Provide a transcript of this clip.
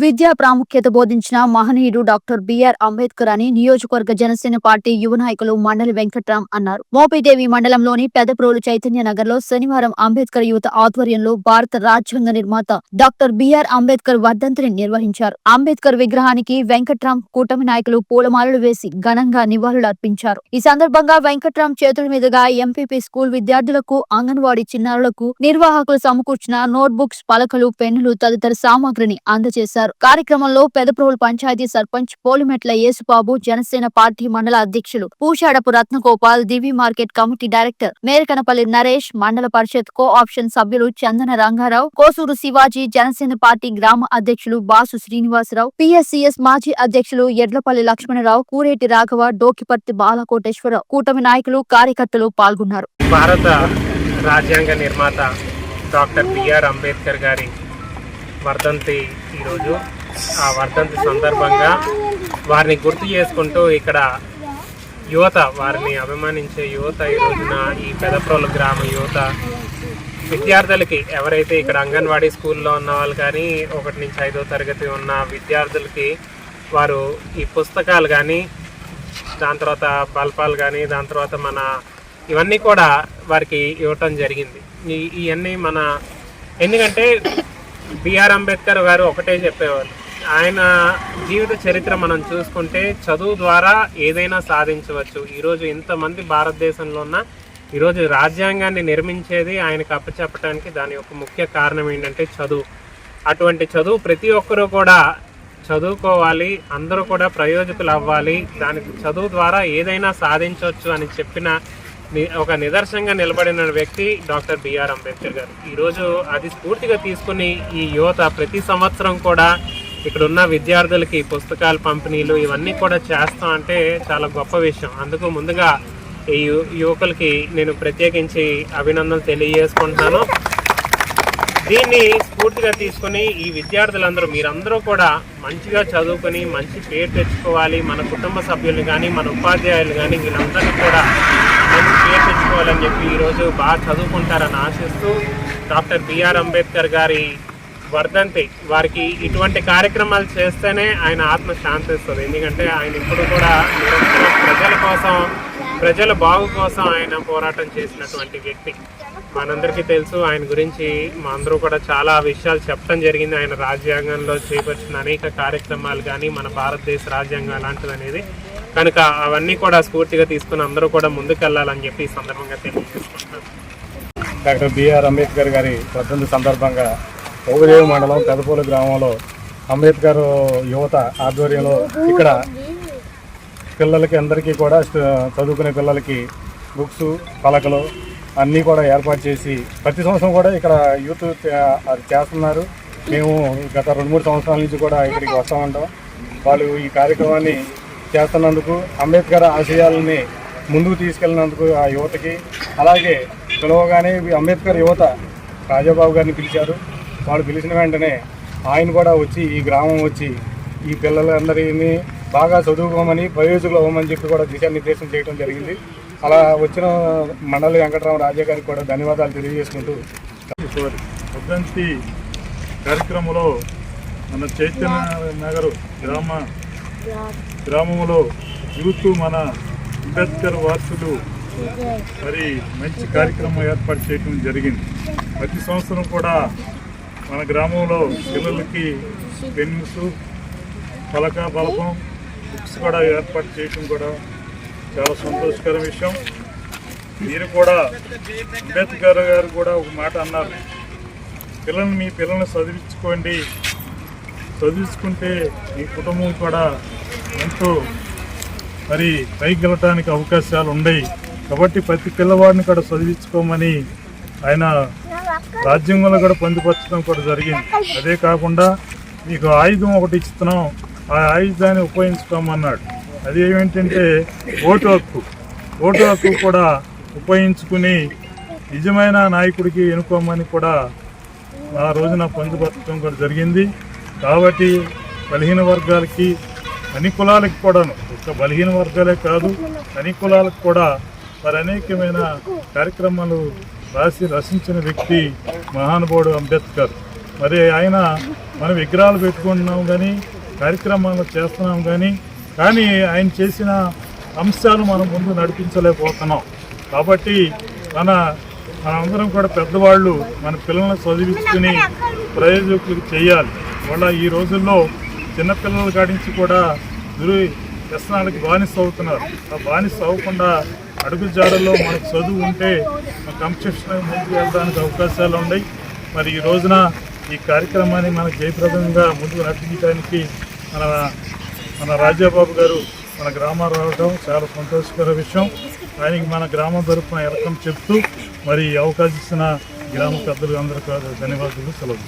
విద్యా ప్రాముఖ్యత బోధించిన మహనీయుడు డాక్టర్ బిఆర్ అంబేద్కర్ అని నియోజకవర్గ జనసేన పార్టీ యువ నాయకులు మండలి వెంకట్రామ్ అన్నారు. మోపిదేవి మండలంలోని పెదప్రోలు చైతన్య నగర్లో శనివారం అంబేద్కర్ యువత ఆధ్వర్యంలో భారత రాజ్యాంగ నిర్మాత డాక్టర్ బిఆర్ అంబేద్కర్ వర్ధంతిని నిర్వహించారు. అంబేద్కర్ విగ్రహానికి వెంకట్రామ్ కూటమి నాయకులు పూలమాలలు వేసి ఘనంగా నివాళులు అర్పించారు. ఈ సందర్భంగా వెంకట్రామ్ చేతుల మీదుగా ఎంపీపీ స్కూల్ విద్యార్థులకు అంగన్వాడీ చిన్నారులకు నిర్వాహకులు సమకూర్చిన నోట్ బుక్స్ పలకలు పెన్నులు తదితర సామాగ్రిని అందజేశారు. కార్యక్రమంలో పెదప్రోలు పంచాయతీ సర్పంచ్ పోలిమెట్ల యేసుబాబు జనసేన పార్టీ మండల అధ్యక్షులు Pushadapu Ratnagopal Divi market committee director Merakanapalli Naresh మండల పరిషత్ కో ఆప్షన్ సభ్యులు చందన రంగారావు కోసూరు శివాజీ జనసేన పార్టీ గ్రామ అధ్యక్షులు బాసు శ్రీనివాసరావు పిఎస్సిఎస్ మాజీ అధ్యక్షులు ఎడ్లపల్లి లక్ష్మణరావు కూరేటి రాఘవ డోకిపర్తి బాలకోటేశ్వరరావు కూటమి నాయకులు కార్యకర్తలు పాల్గొన్నారు. భారత రాజ్యాంగ నిర్మాత డాక్టర్ బిఆర్ అంబేద్కర్ గారి వర్ధంతి ఈరోజు. ఆ వర్ధంతి సందర్భంగా వారిని గుర్తు చేసుకుంటూ ఇక్కడ యువత వారిని అభిమానించే యువత ఈ రోజున ఈ పెదప్రోలు గ్రామ యువత విద్యార్థులకి ఎవరైతే ఇక్కడ అంగన్వాడీ స్కూల్లో ఉన్న వాళ్ళు కానీ ఒకటి నుంచి ఐదో తరగతి ఉన్న విద్యార్థులకి వారు ఈ పుస్తకాలు కానీ దాని తర్వాత బల్పాలు కానీ దాని తర్వాత మన ఇవన్నీ కూడా వారికి ఇవ్వటం జరిగింది. ఈ ఇవన్నీ మన ఎందుకంటే బిఆర్ అంబేద్కర్ గారు ఒకటే చెప్పేవాళ్ళు. ఆయన జీవిత చరిత్ర మనం చూసుకుంటే చదువు ద్వారా ఏదైనా సాధించవచ్చు. ఈరోజు ఇంతమంది భారతదేశంలో ఉన్న ఈరోజు రాజ్యాంగాన్ని నిర్మించేది ఆయనకు అప్పచెప్పడానికి దాని యొక్క ముఖ్య కారణం ఏంటంటే చదువు. అటువంటి చదువు ప్రతి ఒక్కరూ కూడా చదువుకోవాలి అందరూ కూడా ప్రయోజకులు అవ్వాలి. దాని చదువు ద్వారా ఏదైనా సాధించవచ్చు అని చెప్పిన ఒక నిదర్శనంగా నిలబడిన వ్యక్తి డాక్టర్ బిఆర్ అంబేద్కర్ గారు. ఈరోజు అది స్ఫూర్తిగా తీసుకుని ఈ యువత ప్రతి సంవత్సరం కూడా ఇక్కడ ఉన్న విద్యార్థులకి పుస్తకాలు పంపిణీలు ఇవన్నీ కూడా చేస్తాం అంటే చాలా గొప్ప విషయం. అందుకు ముందుగా ఈ యువకులకి నేను ప్రత్యేకించి అభినందనలు తెలియజేసుకుంటున్నాను. దీన్ని స్ఫూర్తిగా తీసుకుని ఈ విద్యార్థులందరూ మీరందరూ కూడా మంచిగా చదువుకొని మంచి పేరు తెచ్చుకోవాలి. మన కుటుంబ సభ్యులు కానీ మన ఉపాధ్యాయులు కానీ వీళ్ళందరినీ కూడా మంచి చెప్పి ఈరోజు బాగా చదువుకుంటారని ఆశిస్తూ డాక్టర్ బిఆర్ అంబేద్కర్ గారి వర్ధంతి వారికి ఇటువంటి కార్యక్రమాలు చేస్తేనే ఆయన ఆత్మ శాంతిస్తుంది ఎందుకంటే ఆయన ఇప్పుడు కూడా నిరంతరం ప్రజల కోసం ప్రజల బాగు కోసం ఆయన పోరాటం చేసినటువంటి వ్యక్తి. మనందరికీ తెలుసు ఆయన గురించి మా అందరూ కూడా చాలా విషయాలు చెప్పడం జరిగింది. ఆయన రాజ్యాంగంలో చేపట్టిన అనేక కార్యక్రమాలు కానీ మన భారతదేశ రాజ్యాంగం ఎలాంటిది అనేది కనుక అవన్నీ కూడా స్ఫూర్తిగా తీసుకుని అందరూ కూడా ముందుకెళ్ళాలని చెప్పి ఈ సందర్భంగా తెలియజేసుకుంటున్నాను. డాక్టర్ బిఆర్ అంబేద్కర్ గారి వర్ధంతి సందర్భంగా ఓగుదేవి మండలం పెదపూలు గ్రామంలో అంబేద్కర్ యువత ఆధ్వర్యంలో ఇక్కడ పిల్లలకి అందరికీ కూడా చదువుకునే పిల్లలకి బుక్స్ పలకలు అన్నీ కూడా ఏర్పాటు చేసి ప్రతి సంవత్సరం కూడా ఇక్కడ యూత్ అది చేస్తున్నారు. మేము గత రెండు మూడు సంవత్సరాల నుంచి కూడా ఇక్కడికి వస్తూ ఉంటాం. వాళ్ళు ఈ కార్యక్రమాన్ని చేస్తున్నందుకు అంబేద్కర్ ఆశయాలని ముందుకు తీసుకెళ్ళినందుకు ఆ యువతకి అలాగే పిలవగానే అంబేద్కర్ యువత రాజాబాబు గారిని పిలిచారు. వాళ్ళు పిలిచిన వెంటనే ఆయన కూడా వచ్చి ఈ గ్రామం వచ్చి ఈ పిల్లలందరినీ బాగా చదువుకోమని ప్రయోజకులు అవ్వమని చెప్పి కూడా దిశానిర్దేశం చేయడం జరిగింది. అలా వచ్చిన మండలి వెంకటరామ రాజా గారికి కూడా ధన్యవాదాలు తెలియజేసుకుంటూ ఉద్దంతి కార్యక్రమంలో మన చైతన్య నగర్ గ్రామ గ్రామంలో యూత్ మన అంబేద్కర్ వారసులు మరి మంచి కార్యక్రమం ఏర్పాటు చేయడం జరిగింది. ప్రతి సంవత్సరం కూడా మన గ్రామంలో పిల్లలకి పెన్స్ పలక బలపం బుక్స్ కూడా ఏర్పాటు చేయడం కూడా చాలా సంతోషకర విషయం. మీరు కూడా అంబేద్కర్ గారు కూడా ఒక మాట అన్నారు. పిల్లల్ని మీ పిల్లల్ని చదివించుకోండి. చదివించుకుంటే మీ కుటుంబం కూడా ఎంతో మరి పైకి వెళ్ళటానికి అవకాశాలు ఉన్నాయి కాబట్టి ప్రతి పిల్లవాడిని కూడా చదివించుకోమని ఆయన రాజ్యాంగంలో కూడా పొందుపరచడం కూడా జరిగింది. అదే కాకుండా మీకు ఆయుధం ఒకటి ఇస్తున్నాం. ఆ ఆయుధాన్ని ఉపయోగించుకోమన్నాడు. అది ఏమిటంటే ఓటు హక్కు. ఓటు హక్కు కూడా ఉపయోగించుకుని నిజమైన నాయకుడికి ఎన్నుకోమని కూడా ఆ రోజున పొందుపరచడం కూడా జరిగింది. కాబట్టి బలహీన వర్గాలకి అన్ని కులాలకి కూడాను. ఒక బలహీన వర్గాలే కాదు అన్ని కులాలకు కూడా మరి అనేకమైన కార్యక్రమాలు రాసి రచించిన వ్యక్తి మహానుభావుడు అంబేద్కర్. మరి ఆయన మనం విగ్రహాలు పెట్టుకుంటున్నాం కానీ కార్యక్రమాలు చేస్తున్నాం కానీ కానీ ఆయన చేసిన అంశాలు మనం ముందు నడిపించలేకపోతున్నాం. కాబట్టి మన మనందరం కూడా పెద్దవాళ్ళు మన పిల్లల్ని చదివించుకుని ప్రయోజకులకు చేయాలి. వాళ్ళ ఈ రోజుల్లో చిన్నపిల్లల కాడించి కూడా దురు వ్యసనాలకి బానిస అవుతున్నారు. ఆ బానిస అవ్వకుండా అడుగు జాడల్లో మనకు చదువు ఉంటే మన కంపిటీషన్ ముందుకు వెళ్ళడానికి అవకాశాలు ఉన్నాయి. మరి ఈ రోజున ఈ కార్యక్రమాన్ని మనకు జయప్రదంగా ముందుకు నడిపించడానికి మన మన రాజాబాబు గారు మన గ్రామం రావడం చాలా సంతోషకర విషయం. ఆయనకి మన గ్రామం తరఫున ఎరకం చెప్తూ మరి ఈ అవకాశం ఇచ్చిన గ్రామ పెద్దలు అందరికీ ధన్యవాదాలు సెలవు